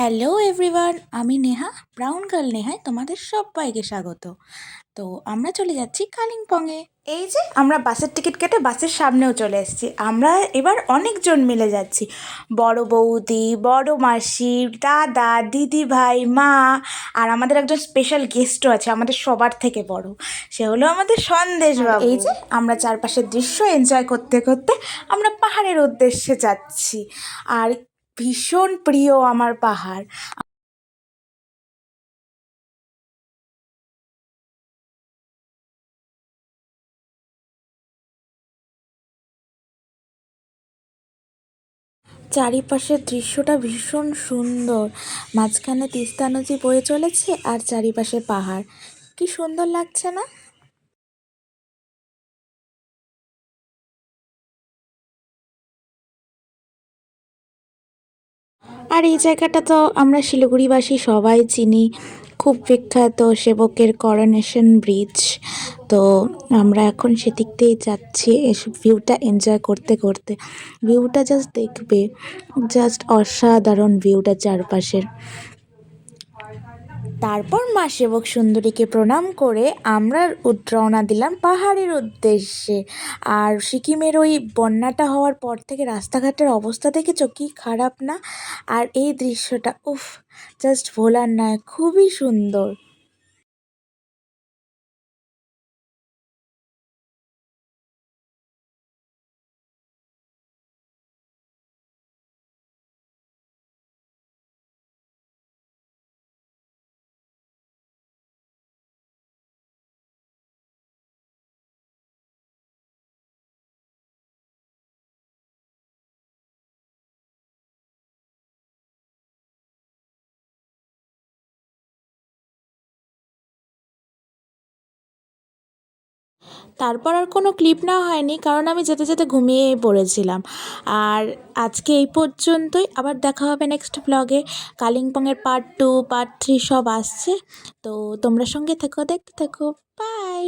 Hello everyone আমি Neha brown girl নেহায় তোমাদের সবাইকে স্বাগত। তো আমরা চলে যাচ্ছি কালিম্পংয়ে। এই যে আমরা বাসের টিকিট কেটে বাসের সামনেও চলে এসেছি। আমরা এবার অনেকজন মিলে যাচ্ছি। বড় বৌদি বড় মাসি দাদা দিদি ভাই মা আর আমাদের একজন স্পেশাল গেস্টও আছে আমাদের সবার থেকে বড়। সে হলো আমাদের সন্দেশ বাবু। এই যে আমরা চারপাশের দৃশ্য এনজয় করতে করতে আমরা পাহাড়ের উদ্দেশ্যে যাচ্ছি। আর ভীষণ প্রিয় আমার পাহাড়। চারিপাশের দৃশ্যটা ভীষণ সুন্দর। মাঝখানে তিস্তা নদী বয়ে চলেছে আর চারিপাশে পাহাড়। কি সুন্দর লাগছে না? আর এই জায়গাটা তো আমরা শিলিগুড়িবাসী সবাই চিনি। খুব বিখ্যাত সেবকের করোনেশন ব্রিজ তো আমরা এখন সেদিক দিয়ে যাচ্ছি এসব ভিউটা এনজয় করতে করতে। ভিউটা জাস্ট দেখবে জাস্ট অসাধারণ ভিউটা চারপাশের। তারপর মা সেবক সুন্দরীকে প্রণাম করে আমরা উদ্রওনা দিলাম পাহাড়ের উদ্দেশ্যে। আর সিকিমের ওই বন্যাটা হওয়ার পর থেকে রাস্তাঘাটের অবস্থা দেখেছ? কি খারাপ না? আর এই দৃশ্যটা, উফ জাস্ট ভোলার নয় খুবই সুন্দর। তারপর আর কোনো ক্লিপ নেওয়া হয়নি, কারণ আমি যেতে যেতে ঘুমিয়েই পড়েছিলাম। আর আজকে এই পর্যন্তই, আবার দেখা হবে নেক্সট ব্লগে কালিম্পংয়ের পার্ট টু পার্ট থ্রি সব আসছে। তো তোমরা সঙ্গে থেকো, দেখতে থেকো। বাই